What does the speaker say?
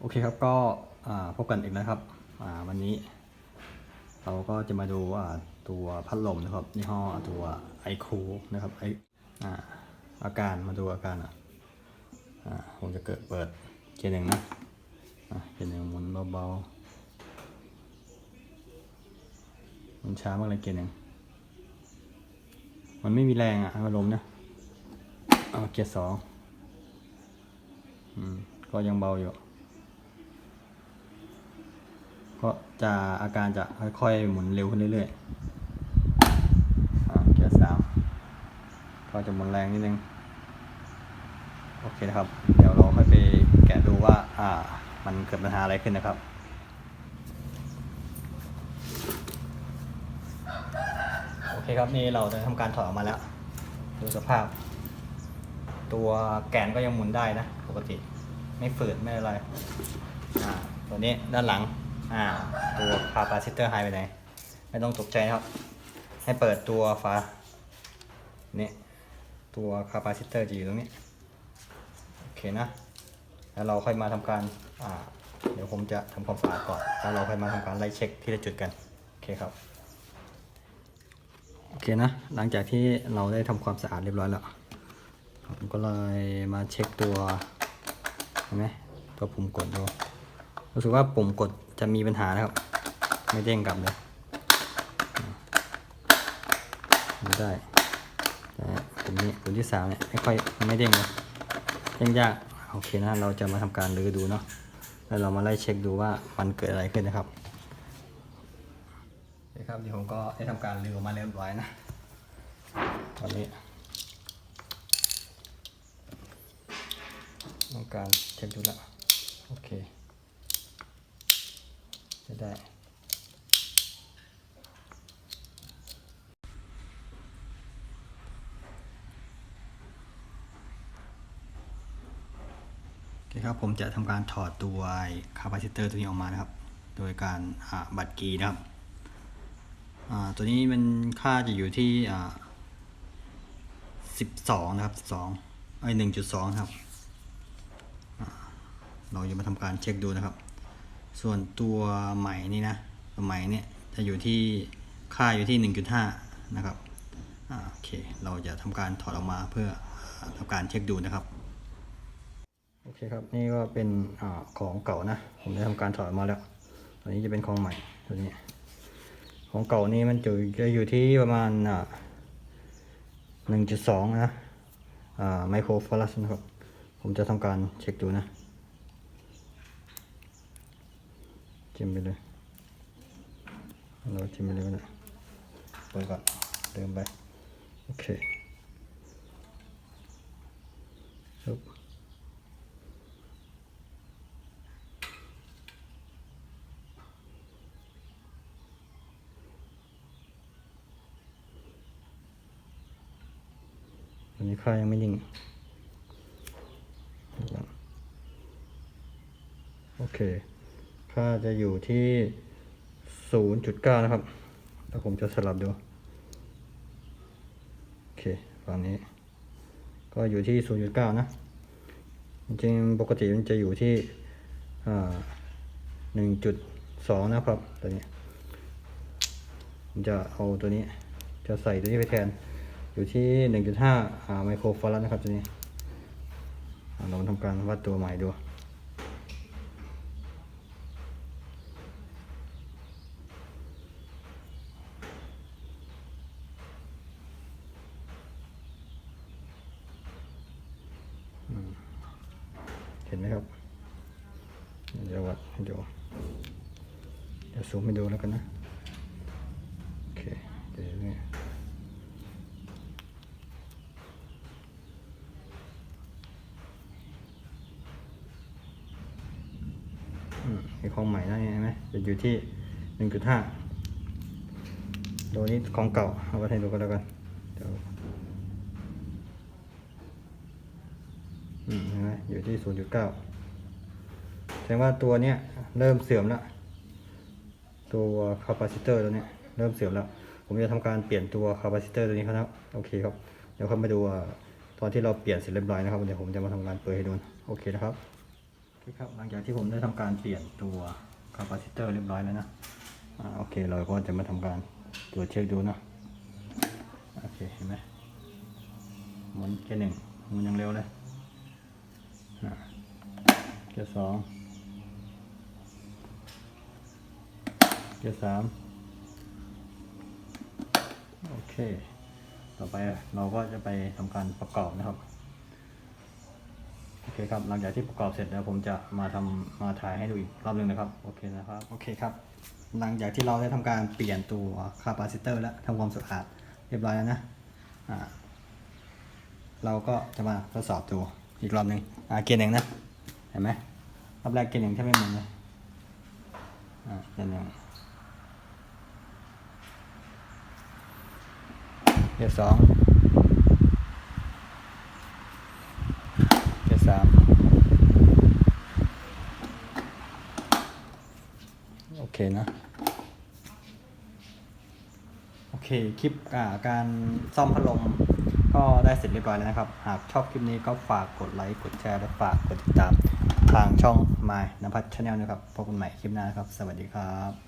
โอเคครับก็พบกันอีกนะครับวันนี้ เราก็จะมาดูตัวพัดลมนะครับยี่ห้อตัวไอคูนะครับไออาการมาดูอาการอะผมจะเกิดเปิดเกียร์หนึ่งนะเกียร์หนึ่งหมุนเบาๆมันช้ามากเลยเกียร์หนึ่งมันไม่มีแรงอะพัดลมเนี่ยเอาเกียร์สองก็ยังเบาอยู่ ก็จะอาการจะค่อยๆ หมุนเร็วขึ้นเรื่อยๆเกียร์สามก็จะหมุนแรงนิดนึง โอเคนะครับ เดี๋ยวเราค่อยไปแกะดูว่า อ่า มันเกิดปัญหาอะไรขึ้นนะครับโอเคครับนี่เราได้ทำการถอดออกมาแล้ว ดูสภาพ ตัวแกนก็ยังหมุนได้นะ ปกติ ไม่ฝืดไม่อะไรอ่าตัวนี้ด้านหลัง อ่า ตัวคาปาซิเตอร์หายไปไหน ไม่ต้องตกใจนะครับ ให้เปิดตัวฝาเนี่ตัวคาปาซิเตอร์จะอยู่ตรงนี้ โอเคนะ แล้วเราค่อยมาทำการ อ่า เดี๋ยวผมจะทำความสะอาดก่อน แล้วเราค่อยมาทำการไล่เช็คที่ละจุดกัน โอเคครับ โอเคนะ หลังจากที่เราได้ทำความสะอาดเรียบร้อยแล้ว ผมก็เลยมาเช็คตัว เห็นไหมตัวปุ่มกดดูรู้สึกว่าปุ่มกด จะมีปัญหานะครับ ไม่เด้งกลับเลยไม่ได้แต่ปุ่มนี้ปุ่มที่สามเนี่ยไม่ค่อยไม่เด้งเลยเด้งยากโอเคนะเราจะมาทำการรื้อดูเนาะแล้วเรามาไล่เช็คดูว่ามันเกิดอะไรขึ้นนะครับโอเคครับเดี๋ยวผมก็ได้ทำการรื้อออกมาเรียบร้อยนะตอนนี้ทำการเช็คดูแล้วโอเค จะได้ โอเคครับ ผมจะทำการถอดตัวคาปาซิเตอร์ตัวนี้ออกมานะครับ โดยการบัตรกีนะครับ ตัวนี้มันค่าจะอยู่ที่12นะครับ12ไอ้1.2ครับอ่าเราจะมาทำการเช็คดูนะครับ ส่วนตัวใหม่นี่นะตัวใหม่เนี่ยจะอยู่ที่ค่าอยู่ที่ 1.5 นะครับอโอเค เราจะทำการถอดออกมาเพื่ออ่าทำการเช็คดูนะครับ โอเคครับ นี่ก็เป็นอของเก่านะ ผมได้ทำการถอดออกมาแล้ว ตัวนี้จะเป็นของใหม่ตัวนี้ ของเก่านี่มันจะจะอยู่ที่ประมาณหนึ่งจุดสองนะไมโครฟารัสนะครับ ผมจะทำการเช็คดูนะ จิ้มไปเลยเราจิ้มไปเลยก็ได้เปิดก่อนเดิมไปโอเคครับอันนี้ค่ายังไม่นิ่งโอเค ค่าจะอยู่ที่ 0.9 นะครับแล้วผมจะสลับดู โอเคฝั่งนี้ ก็อยู่ที่ 0.9 นะ จริงปกติมันจะอยู่ที่1.2 นะครับตัวนี้ผมจะเอาตัวนี้จะใส่ตัวนี้ไปแทน อยู่ที่ 1.5อ่าไมโครฟารัดนะครับตัวนี้ เรามาทำการวัดตัวใหม่ดู อืม เห็นไหมครับ เดี๋ยววัดให้ดูเดี๋ยวซูมให้ดูแล้วกันนะ โอเคเดี๋ยวนี้อืมไอของใหม่นั่นเห็นไหมจะอยู่ที่หนึ่งจุดห้าตัวนี้ของเก่าเอาไว้ให้ดูกันแล้วกันเดี๋ยวอืมเห็นไหม อยู่ที่ศูนย์จุดเก้าแสดงว่าตัวเนี้ยเริ่มเสื่อมแล้ว ตัวคาปาซิเตอร์ตัวเนี้ยเริ่มเสื่อมแล้ว ผมจะทำการเปลี่ยนตัวคาปาซิเตอร์ตัวนี้ครับ โอเคครับ เดี๋ยวเข้ามาดูตอนที่เราเปลี่ยนเสร็จเรียบร้อยนะครับ เดี๋ยวผมจะมาทำการเปิดให้ดู โอเคนะครับโอเคครับ หลังจากที่ผมได้ทำการเปลี่ยนตัวคาปาซิเตอร์เรียบร้อยแล้วนะโอเค เราก็จะมาทำการตรวจเช็คดูนะ โอเค เห็นไหมหมุนเกียร์หนึ่งหมุนอย่างเร็วเลย กียร์สองเกียร์สามโอเค ต่อไปเราก็จะไปทำการประกอบนะครับ โอเคครับ หลังจากที่ประกอบเสร็จแล้วผมจะมาทำมาถ่ายให้ดูอีกรอบหนึ่งนะครับ โอเคนะครับ โอเคครับ หลังจากที่เราได้ทำการเปลี่ยนตัวคาปาซิเตอร์แล้วทำความสะอาดเรียบร้อยแล้วนะเราก็จะมาทดสอบดูอีกรอบหนึ่งเกียร์หนึ่งนะ ห็นไหมรอบแรกเกียร์หนึ่งแทบไม่เหมือนเลยอ่าเกียร์หนึ่งเกียร์สองเกียร์สามโอเคนะโอเค คลิปการซ่อมพัดลม ก็ได้เสร็จเรียบร้อยแล้วนะครับ หากชอบคลิปนี้ก็ฝากกดไลค์กดแชร์และฝากกดติดตามทางช่อง My นภัทรชาแนลนะครับพบกันใหม่คลิปหน้านะครับ สวัสดีครับ